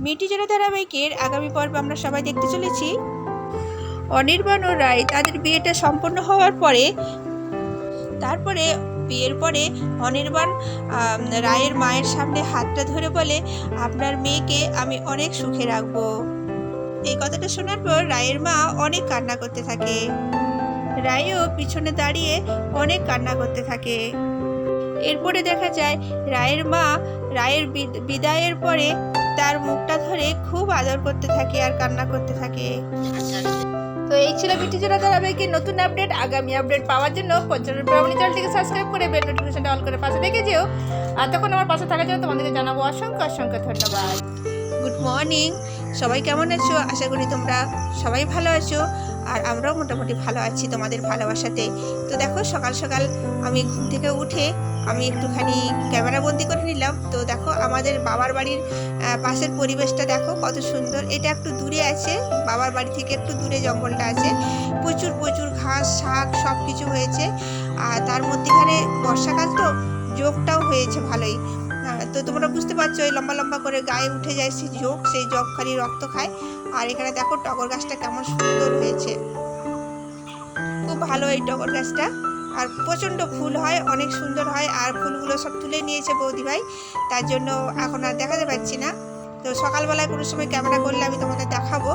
মিটি জোড়া ধারাবাহিকের আগামী পর্ব আমরা সবাই দেখতে চলেছি। অনির্বাণ ও রায় তাদের বিয়েটা সম্পন্ন হওয়ার পরে, তারপরে বিয়ের পরে অনির্বাণ রায়ের মায়ের সামনে হাতটা ধরে বলে, আপনার মেয়েকে আমি অনেক সুখে রাখব। এই কথাটা শোনার পর রায়ের মা অনেক কান্না করতে থাকে। রায়ও পিছনে দাঁড়িয়ে অনেক কান্না করতে থাকে। এরপরে দেখা যায়, রায়ের মা রায়ের বিদ- বিদায়ের পরে তার মুখটা ধরে খুব আদর করতে থাকে আর কান্না করতে থাকে। তো এই ছিল বিটি জোড়া ধারাবাহিকের নতুন আপডেট। আগামী আপডেট পাওয়ার জন্য পঞ্চান্ন ব্রাহ্মণী চ্যানেলটিকে সাবস্ক্রাইব করে বেল নোটিফিকেশনটা অল করে পাশে দেখে যেও। আর তখন আমার পাশে থাকার জন্য তোমাদেরকে জানাব অসংখ্য অসংখ্য ধন্যবাদ। গুড মর্নিং সবাই কেমন আছো? আশা করি তোমরা সবাই ভালো আছো। আর আমরাও মোটামুটি ভালো আছি তোমাদের ভালোবাসাতে। তো দেখো সকাল সকাল আমি ঘুম থেকে উঠে আমি একটুখানি ক্যামেরা বন্দি করে নিলাম। তো দেখো আমাদের বাবার বাড়ির পাশের পরিবেশটা দেখো কত সুন্দর। এটা একটু দূরে আছে, বাবার বাড়ি থেকে একটু দূরে জঙ্গলটা আছে। প্রচুর প্রচুর ঘাস, শাক সব কিছু হয়েছে। আর তার মধ্যেখানে বর্ষাকাল তো, যোগটাও হয়েছে ভালোই। তো তোমরা বুঝতে পারছ ওই লম্বা লম্বা করে গায়ে উঠে যায় সেই যোগ সেই যোগ খালি রক্ত খায়। আর এখানে দেখো টগর গাছটা কেমন সুন্দর হয়েছে। খুব ভালো এই টগর গাছটা। আর প্রচণ্ড ফুল হয়, অনেক সুন্দর হয় আর ফুলগুলো সব তুলে নিয়েছে বৌদিভাই তার জন্য এখন আর দেখাতে পাচ্ছি না। তো সকালবেলায় কোনো সময় ক্যামেরা করলে আমি তোমাদের দেখাবো।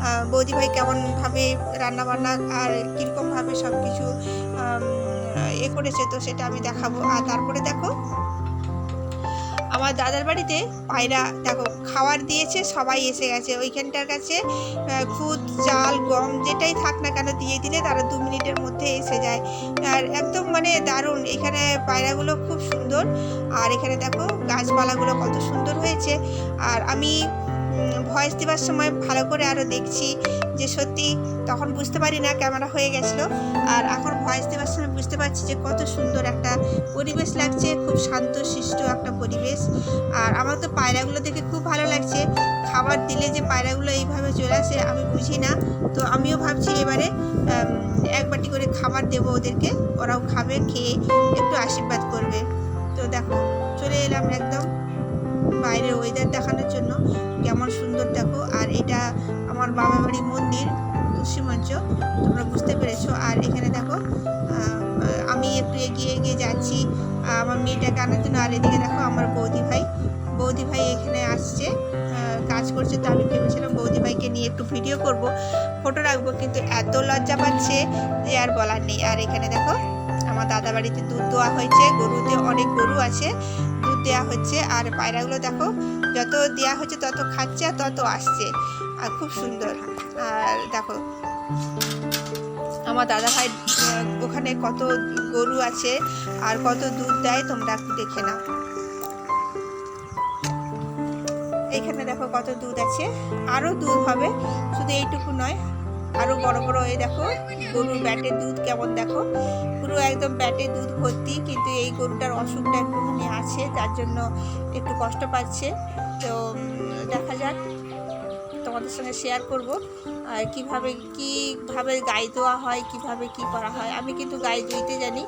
বৌদিভাই বৌদি ভাই কেমনভাবে রান্নাবান্না আর কীরকমভাবে সব কিছু এ করেছে তো সেটা আমি দেখাবো। আর তারপরে দেখো আমার দাদার বাড়িতে পায়রা, দেখো, খাবার দিয়েছে, সবাই এসে গেছে। ওইখানটার কাছে খুদ চাল গম যেটাই থাক না কেন দিয়ে দিলে তারা দু মিনিটের মধ্যে এসে যায়। আর একদম মানে দারুণ, এখানে পায়রাগুলো খুব সুন্দর। আর এখানে দেখো, গাছপালাগুলো কত সুন্দর হয়েছে। আর আমি ভয়েস দেওয়ার সময় ভালো করে আরও দেখছি যে সত্যি তখন বুঝতে পারি না ক্যামেরা হয়ে গেছিল। আর এখন ভয়েস দেওয়ার সময় বুঝতে পারছি যে কত সুন্দর একটা পরিবেশ লাগছে, খুব শান্ত শিষ্ট একটা পরিবেশ। আর আমার তো পায়রাগুলো দেখে খুব ভালো লাগছে। খাবার দিলে যে পায়রাগুলো এইভাবে চলে আসে, আমি বুঝি না। তো আমিও ভাবছি এবারে এক বাটি করে খাবার দেবো ওদেরকে। ওরাও খাবে, খেয়ে একটু আশীর্বাদ করবে। তো দেখো, চলে এলাম একদম। বাইরের ওয়েদার দেখানোর জন্য। কেমন সুন্দর দেখো। আর এটা আমার বাবা বাড়ি মন্দির, তুলসী তোমরা বুঝতে পেরেছ। আর এখানে দেখো আমি একটু এগিয়ে এগিয়ে যাচ্ছি। আমার মেয়েটাকে আনার জন্য। আর এদিকে দেখো আমার বৌদি ভাই। বৌদি ভাই এখানে আসছে কাজ করছে। তো আমি ভেবেছিলাম বৌদি ভাইকে নিয়ে একটু ভিডিও করব। ফটো রাখব, কিন্তু এত লজ্জা পাচ্ছে যে আর বলার নেই। আর এখানে দেখো, আমার দাদা বাড়িতে দুধ দেওয়া হয়েছে। গরুতে অনেক গরু আছে। দেওয়া হচ্ছে। আর পায়রাগুলো দেখো, যত দেওয়া হচ্ছে, তত খাচ্ছে আর তত আসছে। আর খুব সুন্দর। আর দেখো, আমার দাদা ভাই ওখানে কত গরু আছে আর কত দুধ দেয়, তোমরা একটু দেখে নাও। এইখানে দেখো কত দুধ আছে। আরও দুধ হবে, শুধু এইটুকু নয়। আরও বড় বড় এই দেখো। গরুর ব্যাটে দুধ কেমন দেখো? পুরো একদম ব্যাটে দুধ ভর্তি, কিন্তু এই গরুটার অসুখটা একটুখানি আছে, যার জন্য একটু কষ্ট পাচ্ছে। তো, দেখা যাক, তোমাদের সঙ্গে শেয়ার করব, আর কীভাবে কীভাবে গাই দেওয়া হয়, কীভাবে কি করা হয়, আমি কিন্তু গাই দুইতে জানি।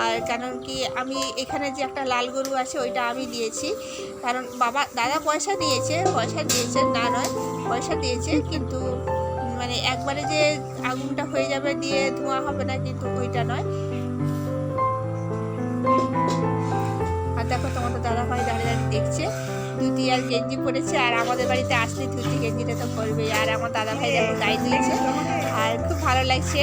আর কারণ কি, আমি এখানে যে একটা লাল গরু আছে, ওইটা আমি দিয়েছি। কারণ বাবা, দাদা পয়সা দিয়েছে পয়সা দিয়েছে না নয়, পয়সা দিয়েছে, কিন্তু মানে একবারে যে আগুনটা হয়ে যাবে দিয়ে ধোঁয়া হবে না কিন্তু ওইটা নয়। আর দেখো তোমাদের দাদা ভাই দাঁড়িয়ে দাঁড়িয়ে দেখছে, ধুতি আর গেঞ্জি পরেছে, আর আমাদের বাড়িতে আসলে ধুতি গেঞ্জিটা তো পরবেই। আর আমার দাদা ভাই দেখো গাই দিয়েছে, আর খুব ভালো লাগছে।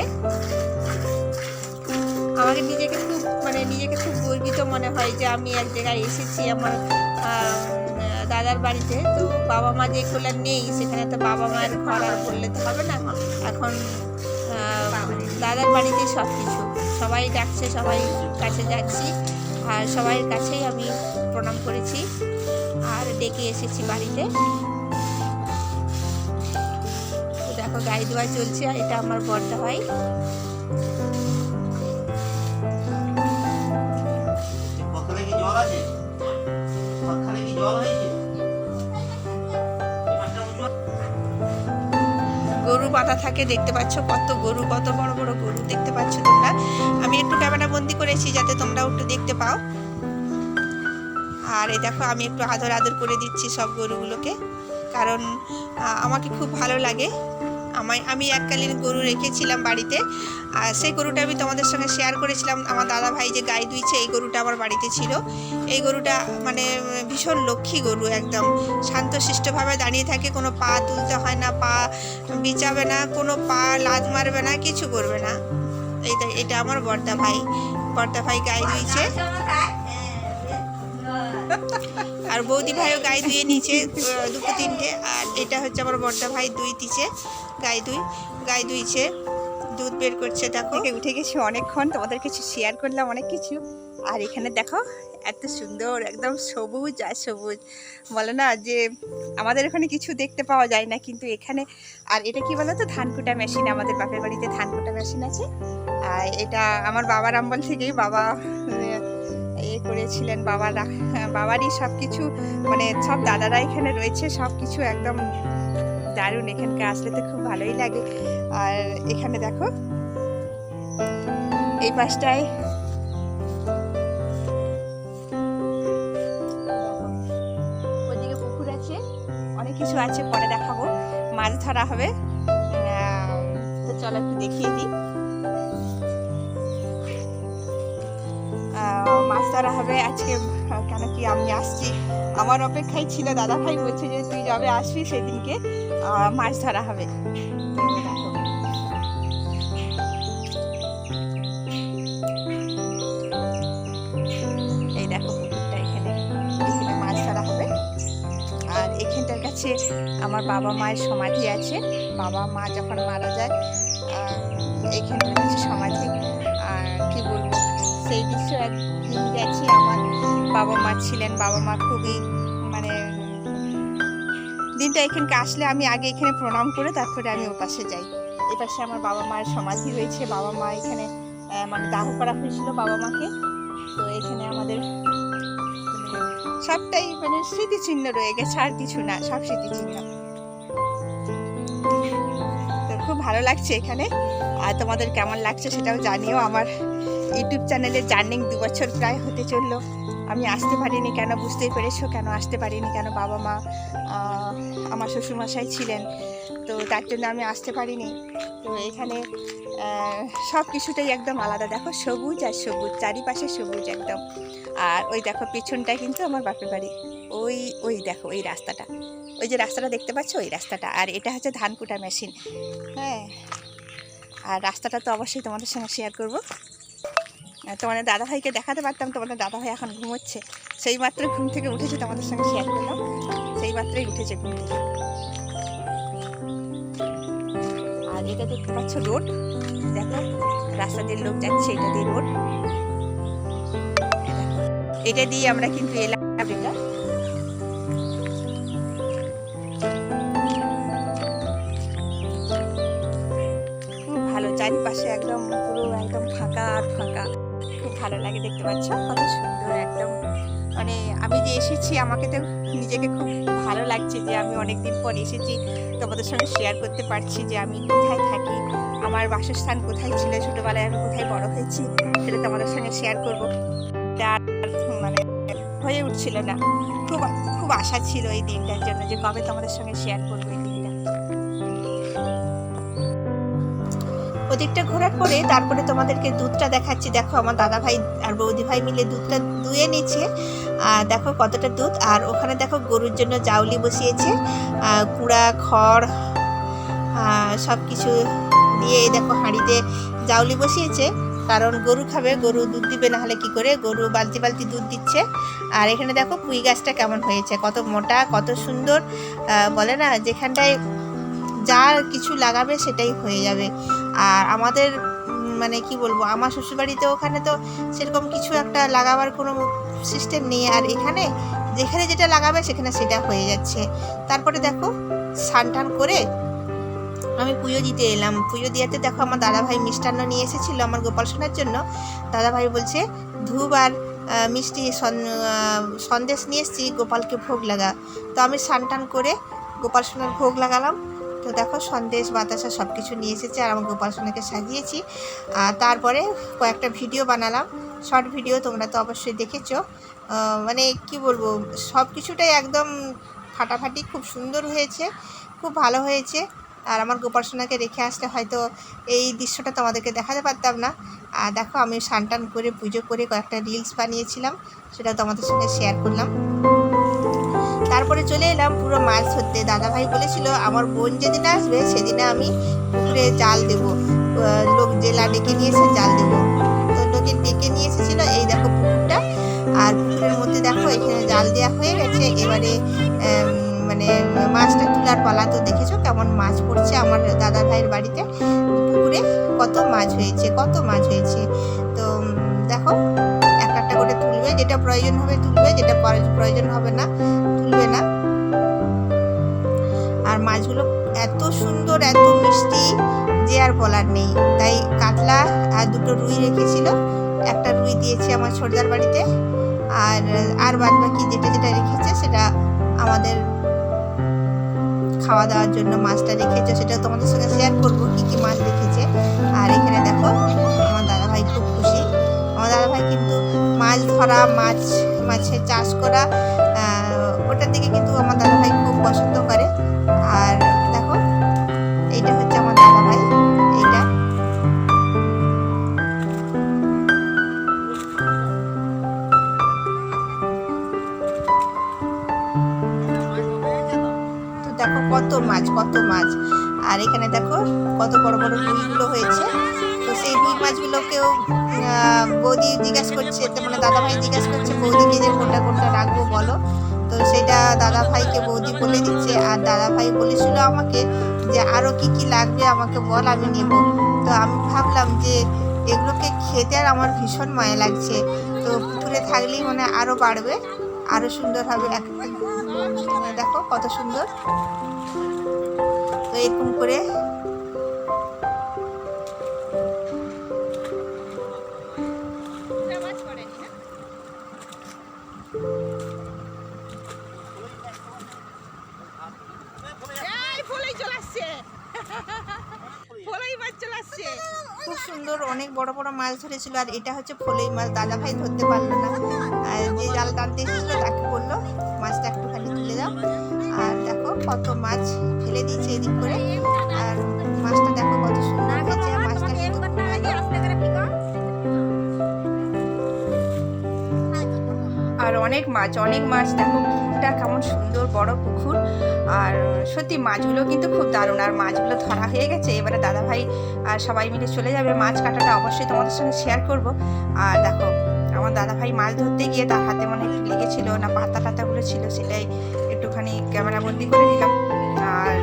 আমাকে নিজেকে খুব মানে নিজেকে খুব গর্বিত মনে হয় যে আমি এক জায়গায় এসেছি, আমার দাদার বাড়িতে, তো বাবা মা যেগুলো নেই, সেখানে তো বাবা মায়ের ঘর আর বললে তো হবে না। এখন দাদার বাড়িতে সব কিছু সবাই ডাকছে, সবাই কাছে যাচ্ছি, আর সবাই কাছেই আমি প্রণাম করেছি, আর ডেকে এসেছি বাড়িতে। দেখো গাই দোয়া চলছে, আর এটা আমার বর্দা ভাই কি আছে? বাঁধা থাকে, দেখতে পাচ্ছ কত গরু, কত বড় বড় গরু দেখতে পাচ্ছ তোমরা। আমি একটু ক্যামেরা বন্দি করেছি যাতে তোমরাও একটু দেখতে পাও। আর এই দেখো, আমি একটু আদর আদর করে দিচ্ছি সব গরুগুলোকে, কারণ আমাকে খুব ভালো লাগে। আমায় আমি এককালীন গরু রেখেছিলাম বাড়িতে। আর সেই গরুটা আমি তোমাদের সঙ্গে শেয়ার করেছিলাম। আমার দাদা ভাই যে গাই দুইছে এই গরুটা আমার বাড়িতে ছিল। এই গরুটা মানে ভীষণ লক্ষ্মী গরু একদম। শান্তশিষ্টভাবে দাঁড়িয়ে থাকে কোনো পা তুলতে হয় না পা বিচাবে না কোনো পা লাজ মারবে না কিছু করবে না। এইটা এটা আমার বর্দা ভাই বর্দা ভাই গাই দুইছে। আর বৌদি ভাইও গাই ধুয়ে নিচে দুটো তিনটে। আর এটা হচ্ছে আমার বর্দা ভাই দুই তিছে গাই দুই গাই দুইছে দুধ বের করছে দেখো। থেকে উঠে গেছি অনেকক্ষণ তোমাদের কিছু শেয়ার করলাম অনেক কিছু। আর এখানে দেখো এত সুন্দর একদম সবুজ আর সবুজ। বলে না যে আমাদের ওখানে কিছু দেখতে পাওয়া যায় না কিন্তু এখানে আর এটা কি বলো তো ধান কুটা মেশিন আমাদের বাপের বাড়িতে ধান কুটা মেশিন আছে। আর এটা আমার বাবার আম্বল থেকেই বাবা ইয়ে করেছিলেন বাবার। বাবারই সব কিছু মানে সব দাদারা এখানে রয়েছে সব কিছু একদম দারুণ। এখানকে আসলে তো খুব ভালোই লাগে। আর এখানে দেখো, এই পাশটায় ওদিকে পুকুর আছে, অনেক কিছু আছে, পরে দেখাবো। মাছ ধরা হবে। তো চলো একটু দেখিয়ে দিই। ধরা হবে আজকে কেন কি আমি আসছি? আমার অপেক্ষায় ছিল দাদা ভাই বলছে যে তুই যবে আসবি সেদিনকে মাছ ধরা হবে। এই দেখো। পুকুরটা এখানে। মাছ ধরা হবে। আর এখানটার কাছে আমার বাবা মায়ের সমাধি আছে। বাবা মা যখন মারা যায় আহ, এইখানটার কাছে সমাধি। সেই দৃশ্য একদিন গেছি আমার বাবা মা ছিলেন। বাবা মা খুবই মানে দিনটা এখানকে আসলে আমি আগে এখানে প্রণাম করে তারপরে আমি ওপাশে যাই। এপাশে আমার বাবা মায়ের সমাধি রয়েছে। বাবা মা এখানে মানে দাহ করা হয়েছিল বাবা মাকে তো এখানে আমাদের মানে সবটাই মানে স্মৃতিচিহ্ন রয়ে গেছে। আর কিছু না, সব স্মৃতিচিহ্ন। ভালো লাগছে এখানে। আর তোমাদের কেমন লাগছে সেটাও জানিও। আমার ইউটিউব চ্যানেলে জার্নিং দু বছর প্রায় হতে চলল। আমি আসতে পারিনি কেন? বুঝতেই পেরেছ কেন আসতে পারিনি কেন? বাবা মা আমার শ্বশুরমশাই ছিলেন। তো তার জন্য আমি আসতে পারিনি। তো এখানে সব কিছুটাই একদম আলাদা। দেখো, সবুজ আর সবুজ, চারিপাশে সবুজ একদম। আর ওই দেখো পিছনটা কিন্তু আমার বাপের বাড়ি। ওই ওই দেখো, ওই রাস্তাটা। ওই যে রাস্তাটা দেখতে পাচ্ছ? ওই রাস্তাটা। আর এটা হচ্ছে ধান কুটা মেশিন। হ্যাঁ। আর রাস্তাটা তো অবশ্যই তোমাদের সঙ্গে শেয়ার করব। তোমাদের দাদাভাইকে দেখাতে পারতাম, তোমাদের দাদাভাই এখন ঘুমোচ্ছে। সেই মাত্র ঘুম থেকে উঠেছে তোমাদের সঙ্গে শেয়ার করলাম। সেই মাত্রই উঠেছে ঘুম থেকে। আর এটা দেখতে পাচ্ছ রোড? দেখো, রাস্তা দিয়ে লোক যাচ্ছে, এটা দিয়ে রোড। এটা দিয়ে আমরা কিন্তু এলাম। ফাঁকা ফাঁকা। খুব ভালো লাগে দেখতে পাচ্ছ, কত সুন্দর একদম মানে আমি যে এসেছি, আমাকে তো নিজেকে খুব ভালো লাগছে যে আমি অনেকদিন পর এসেছি। তোমাদের সঙ্গে শেয়ার করতে পারছি যে আমি কোথায় থাকি, আমার বাসস্থান কোথায় ছিল, ছোটবেলায় আমি কোথায় বড় হয়েছি, সেটা তোমাদের সঙ্গে শেয়ার করব। আর মানে হয়ে উঠছিল না। খুব খুব আশা ছিল এই দিনটার জন্য যে কবে তোমাদের সঙ্গে শেয়ার করব। ওদিকটা ঘোরার পরে তারপরে তোমাদেরকে দুধটা দেখাচ্ছি। দেখো আমার দাদা ভাই আর বৌদি ভাই মিলে দুধটা দুয়ে নিচ্ছে। আর দেখো কতটা দুধ। আর ওখানে দেখো গরুর জন্য জাউলি বসিয়েছে। কুড়া, খড় সব কিছু দিয়ে দেখো হাঁড়িতে জাউলি বসিয়েছে। কারণ গরু খাবে, গরু দুধ দিবে না হলে কি করে? গরু বালতি বালতি দুধ দিচ্ছে। আর এখানে দেখো পুঁই গাছটা কেমন হয়েছে। কত মোটা, কত সুন্দর। বলে না, যেখানটায় যা কিছু লাগাবে সেটাই হয়ে যাবে। আর আমাদের মানে কি বলব, আমার শ্বশুরবাড়িতে ওখানে তো সেরকম কিছু একটা লাগাবার কোনো সিস্টেম নেই। আর এখানে যেখানে যেটা লাগাবে সেখানে সেটা হয়ে যাচ্ছে। তারপরে দেখো, স্নান করে আমি পুজো দিতে এলাম। পুজো দিয়াতে দেখো আমার দাদাভাই মিষ্টান্ন নিয়ে এসেছিল আমার গোপাল সোনার জন্য। দাদাভাই বলছে, ধূপ আর মিষ্টি সন্দেশ নিয়ে এসেছি, গোপালকে ভোগ লাগা। তো আমি স্নান করে গোপাল সোনার ভোগ লাগালাম। তো দেখো সন্দেশ, বাতাসা সব কিছু নিয়ে এসেছে আর আমার গোপাল সোনাকে সাজিয়েছি। আর তারপরে কয়েকটা ভিডিও বানালাম। শর্ট ভিডিও তোমরা তো অবশ্যই দেখেছ। মানে কি বলব সব কিছুটাই একদম ফাটাফাটি খুব সুন্দর হয়েছে, খুব ভালো হয়েছে। আর আমার গোপালসোনাকে রেখে আসলে হয়তো এই দৃশ্যটা তোমাদেরকে দেখাতে পারতাম না। আর দেখো আমি সানটান করে পুজো করে কয়েকটা রিলস বানিয়েছিলাম সেটা তোমাদের সঙ্গে শেয়ার করলাম। তারপরে চলে এলাম পুরো মাছ ধরতে। দাদাভাই বলেছিল, আমার বোন যেদিন আসবে, সেদিনে আমি পুকুরে জাল দেবো। লোক জেলা ডেকে নিয়ে এসে জাল দেবো। তো লোকে ডেকে নিয়ে এসেছিল, এই দেখো পুকুরটা। আর পুকুরের মধ্যে দেখো, এখানে জাল দেওয়া হয়ে গেছে। এবারে মানে মাছটা তোলার পালা তো দেখেছ কেমন মাছ পড়ছে আমার দাদা ভাইয়ের বাড়িতে। পুকুরে কত মাছ হয়েছে, কত মাছ হয়েছে। তো, দেখো, একটা একটা করে তুলবে, যেটা প্রয়োজন হবে তুলবে, যেটা প্রয়োজন হবে না। তুলবে না। আর মাছগুলো এত সুন্দর, এত মিষ্টি, যে আর বলার নেই। তাই কাতলা আর দুটো রুই রেখেছিল। একটা রুই দিয়েছে আমার ছোটদার বাড়িতে। আর আর বাদ বাকি যেটা যেটা রেখেছে সেটা আমাদের খাওয়া দাওয়ার জন্য মাছটা রেখেছে। সেটা তোমাদের সঙ্গে শেয়ার করব, কী কী মাছ রেখেছে। আর এখানে দেখো, আমার দাদাভাই খুব খুশি। আমার দাদাভাই কিন্তু মাছ ধরা, মাছ, মাছের চাষ করা ওটার দিকে কিন্তু আমার দাদাভাই খুব পছন্দ করে। আর দেখো, এইটা হচ্ছে আমার দাদাভাই, এইটা। তো দেখো কত মাছ কত মাছ। আর এখানে দেখো কত বড় বড় রুইগুলো হয়েছে। তো সেই রুই মাছগুলোকেও বৌদি জিজ্ঞাসা করছে মানে দাদা ভাই জিজ্ঞাসা করছে, বৌদিকে যে কোনটা কোনটা রাখব বলো। তো সেটা দাদা ভাইকে বৌদি বলে দিচ্ছে। আর দাদা ভাই বলেছিল আমাকে যে আরও কি কি লাগবে আমাকে বল, আমি নেব। তো আমি ভাবলাম যে, এগুলোকে খেতে আর আমার ভীষণ মায়া লাগছে। তো পুকুরে থাকলেই মানে আরও বাড়বে আরও সুন্দর হবে। এক দেখো কত সুন্দর। তো এরকম করে খুব সুন্দর, অনেক বড় বড় মাছ ধরেছিল, আর এটা হচ্ছে ফলই মাছ, দাদা ভাই ধরতে পারল না। আর যে জাল টানতে এসেছিল, তাকে বলল, মাছটা একটুখানি তুলে দাও। আর দেখো কত মাছ ফেলে দিয়েছে এদিক করে। আর মাছটা দেখো কত সুন্দর হয়েছে মাছটা আর অনেক মাছ অনেক মাছ, দেখো পুকুরটা কেমন সুন্দর, বড় পুকুর। আর সত্যি মাছগুলো কিন্তু খুব দারুণ। আর মাছগুলো ধরা হয়ে গেছে। এবারে দাদা ভাই আর সবাই মিলে চলে যাবে মাছ কাটাটা অবশ্যই তোমাদের সঙ্গে শেয়ার করব। আর দেখো, আমার দাদা ভাই মাছ ধরতে গিয়ে তার হাতে মনে একটু লেগেছিল না পাতা টাতাগুলো ছিল, সেটাই একটুখানি ক্যামেরা বন্দি করে নিলাম। আর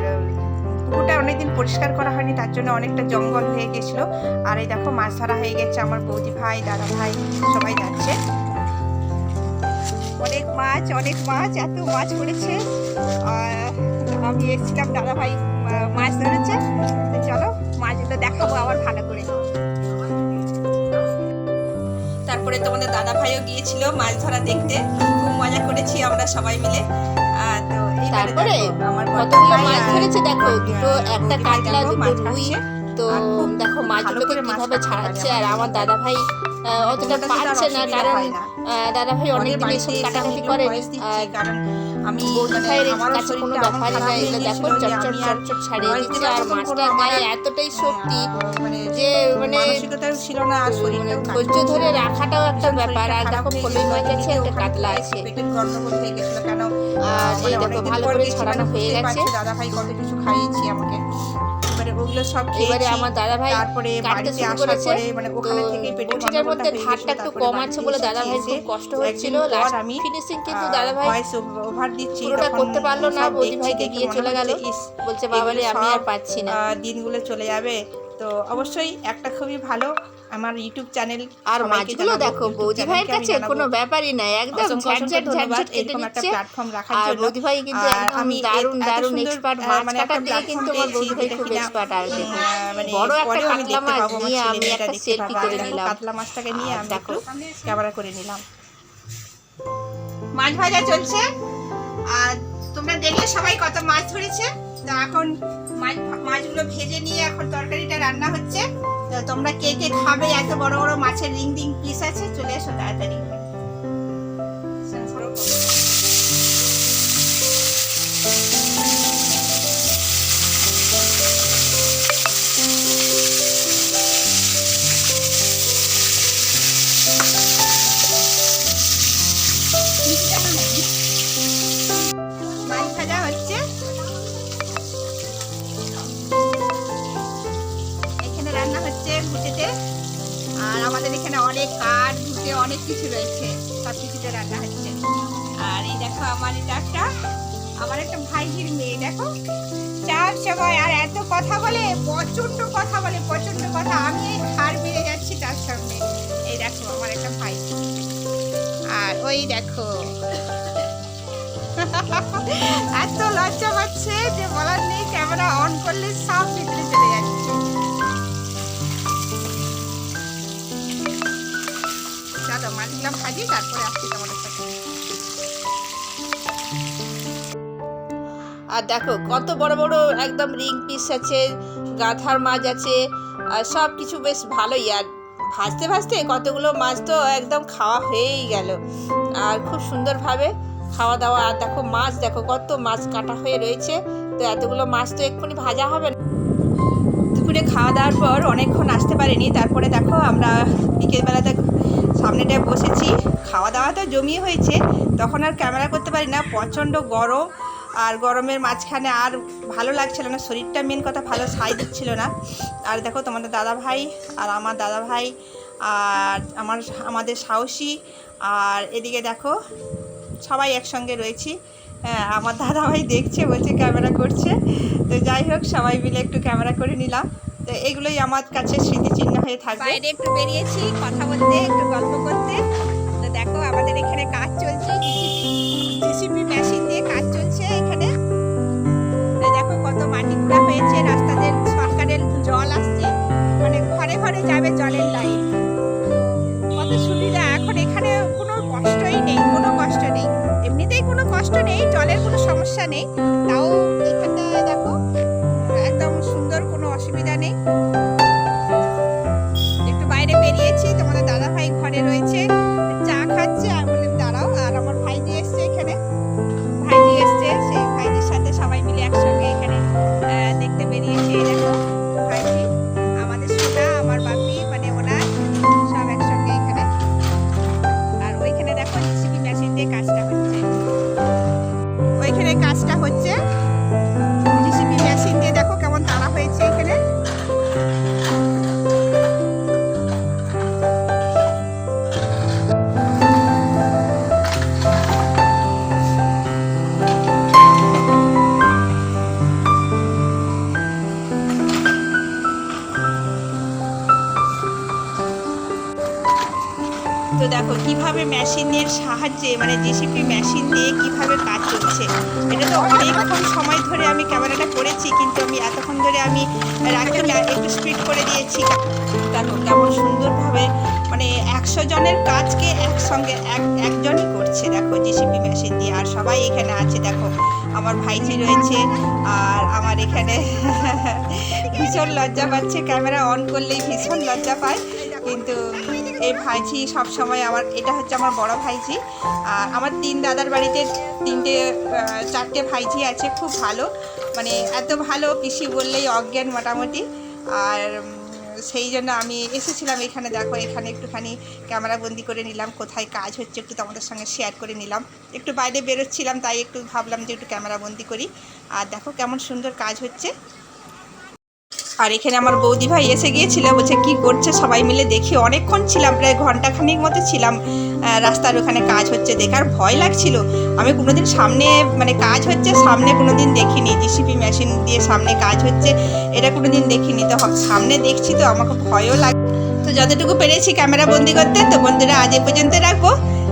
পুকুরটা অনেকদিন পরিষ্কার করা হয়নি, তার জন্য অনেকটা জঙ্গল হয়ে গেছিল। আর এই দেখো, মাছ ধরা হয়ে গেছে আমার বৌদি ভাই দাদা ভাই সবাই যাচ্ছে। অনেক মাছ অনেক মাছ, এত মাছ পড়েছে। আমি এসেছিলাম দাদা ভাই মাছ ধরেছে। তো চলো মাছগুলো দেখাবো আবার ভালো করে। তারপরে তোমাদের দাদা ভাইও গিয়েছিল মাছ ধরা দেখতে। খুব মজা করেছি আমরা সবাই মিলে। তো তারপরে কতগুলো মাছ ধরেছে দেখো দুটো একটা কাতলা দুটো রুই তো দেখো মাছগুলোকে কীভাবে ছাড়াচ্ছে আর আমার দাদা ভাই অতটা পারছে না কারণ দাদা ভাই অনেক বাড়িতে এসব কাটাকাটি ভিডিও করে ভয়েস দিচ্ছি, আর আমি মানে কাছে কোনো না হয়ে এগুলো দেখো চটচট চটচট ছাড়িয়ে দিচ্ছে আর মাছটার গায়ে এতটাই শক্তি মানে যে মানে ছিল না আর মানে ধৈর্য ধরে রাখাটাও একটা ব্যাপার আর দেখো হয়ে ফলই মাছ আছে একটা কাতলা আছে। হয়ে আর মানে এই দেখো ভালো করে ছড়ানো মানে হয়ে গেছে। দাদা ভাই কত কিছু খাইয়েছি আমাকে। এবারে ওগুলো সব এবারে আমার দাদা ভাই তারপরে বাড়িতে আসার পরে মানে ওখানে থেকে পেটে মধ্যে ধারটা একটু কম আছে বলে দাদা ভাই খুব কষ্ট হচ্ছিল লাস্ট আমি ফিনিশিং কিন্তু দাদা ভাই ওভার দিচ্ছি পুরোটা করতে পারল না, বৌদি ভাইকে দিয়ে চলে গেল। বলছে বাবারে আমি আর পাচ্ছি না। দিনগুলো চলে যাবে। তো অবশ্যই একটা খুবই ভালো আমার ইউটিউব চ্যানেল আর মাছগুলো দেখো বৌদি ভাইয়ের কাছে কোনো ব্যাপারই নাই একদম ঝাটঝাট ঝাটঝাট কেটে রাখার আর বৌদি ভাই কিন্তু একদম দারুণ দারুণ এক্সপার্ট মাছ মানে কাটার দিকে কিন্তু আমার বৌদি ভাই খুব এক্সপার্ট আর দেখো মানে বড় একটা কাতলা মাছ নিয়ে আমি একটা সেলফি করে নিলাম। কাতলা মাছটাকে নিয়ে আমি দেখো। ক্যামেরা করে নিলাম। মাছ ভাজা চলছে। আর তোমরা দেখলে সবাই কত মাছ ধরেছে। তো এখন মাছ মাছগুলো ভেজে নিয়ে এখন তরকারিটা রান্না হচ্ছে। তোমরা কে কে খাবে? এত বড় বড় মাছের রিং রিং পিস আছে, চলে এসো তাড়াতাড়ি। অনেক কাঠ, ঘুটে অনেক কিছু রয়েছে। সব কিছুতে রান্না হচ্ছে। আর এই দেখো আমার এটা একটা, আমার একটা ভাইজির মেয়ে, দেখো। চার সময় আর এত কথা বলে প্রচণ্ড কথা বলে প্রচণ্ড কথা। আমি হার বেড়ে যাচ্ছি তার সামনে। এই দেখো আমার একটা ভাই। আর ওই দেখো। এত লজ্জা পাচ্ছে যে বলার নেই, ক্যামেরা অন করলে সব ভিতরে চলো ভাজি, তারপরে আসছি তোমাদের সাথে। আর দেখো, কত বড় বড় একদম রিং পিস আছে, গাথার মাছ আছে, আর সব কিছু বেশ ভালোই। আর ভাজতে ভাজতে কতগুলো মাছ তো একদম খাওয়া হয়েই গেল। আর খুব সুন্দরভাবে খাওয়া দাওয়া। আর দেখো মাছ, দেখো কত মাছ কাটা হয়ে রয়েছে। তো এতগুলো মাছ তো এক্ষুনি ভাজা হবে না। দুপুরে খাওয়া দাওয়ার পর অনেকক্ষণ আসতে পারিনি। তারপরে দেখো আমরা বিকেলবেলা বিকেলবেলাতে সামনেটায় বসেছি খাওয়া দাওয়া তো জমিয়ে হয়েছে তখন আর ক্যামেরা করতে পারি না প্রচণ্ড গরম আর গরমের মাঝখানে আর ভালো লাগছিল না শরীরটা মেন কথা ভালো সাই দিচ্ছিল না। আর দেখো তোমাদের দাদা ভাই আর আমার দাদা ভাই আর আমার আমাদের সাহসী আর এদিকে দেখো সবাই একসঙ্গে রয়েছি। হ্যাঁ, আমার দাদা ভাই দেখছে বলছে ক্যামেরা করছে। তো যাই হোক সবাই মিলে একটু ক্যামেরা করে নিলাম। তো এগুলোই আমার কাছে স্মৃতিচিহ্ন হয়ে থাকবে। বাইরে একটু বেরিয়েছি, কথা বলতে, একটু গল্প করতে। তো দেখো, আমাদের এখানে কাজ চলছে, জিসিপি মেশিন দিয়ে কাজ চলছে এখানে। দেখো কত মাটি কুড়া হয়েছে রাস্তাতে কিন্তু আমি এতক্ষণ ধরে আমি রাখি না একটু স্পিড করে দিয়েছি। দেখো কেমন সুন্দরভাবে মানে একশো জনের কাজকে একসঙ্গে এক, একজনই করছে। দেখো জেসিপি মেশিন দিয়ে। আর সবাই এখানে আছে। দেখো আমার ভাইজি রয়েছে। আর আমার এখানে ভীষণ লজ্জা পাচ্ছে। ক্যামেরা অন করলেই ভীষণ লজ্জা পায়। কিন্তু এই ভাইঝি সব সময় আমার, এটা হচ্ছে আমার বড় ভাইঝি আর আমার তিন দাদার বাড়িতে তিনটে চারটে ভাইঝি আছে। খুব ভালো। মানে এত ভালো পিসি বললেই অজ্ঞান মোটামুটি। আর সেই জন্য আমি এসেছিলাম এখানে, দেখো, এখানে একটুখানি ক্যামেরা বন্দি করে নিলাম, কোথায় কাজ হচ্ছে একটু তোমাদের সঙ্গে শেয়ার করে নিলাম। একটু বাইরে বেরোচ্ছিলাম, তাই একটু ভাবলাম যে একটু ক্যামেরা বন্দি করি। আর দেখো কেমন সুন্দর কাজ হচ্ছে। আর এখানে আমার বৌদি ভাই এসে গিয়েছিল, বলছে, কি করছে? সবাই মিলে দেখি অনেকক্ষণ ছিলাম, প্রায় ঘন্টাখানিক মতো ছিলাম। রাস্তার ওখানে কাজ হচ্ছে দেখার ভয় লাগছিল। আমি কোনোদিন সামনে মানে কাজ হচ্ছে, সামনে কোনোদিন দেখিনি। জিসিপি মেশিন দিয়ে সামনে কাজ হচ্ছে, এটা কোনোদিন দেখিনি। তো সামনে দেখছি তো আমাকে ভয়ও লাগে তো যতটুকু পেরেছি ক্যামেরা বন্দি করতে, তো বন্ধুরা আজ এ পর্যন্ত রাখব।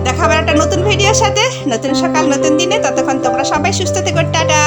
দেখা হবে একটা নতুন ভিডিওর সাথে। নতুন সকাল, নতুন দিনে। ততক্ষণ তোমরা সবাই সুস্থ থেকো। টাটা!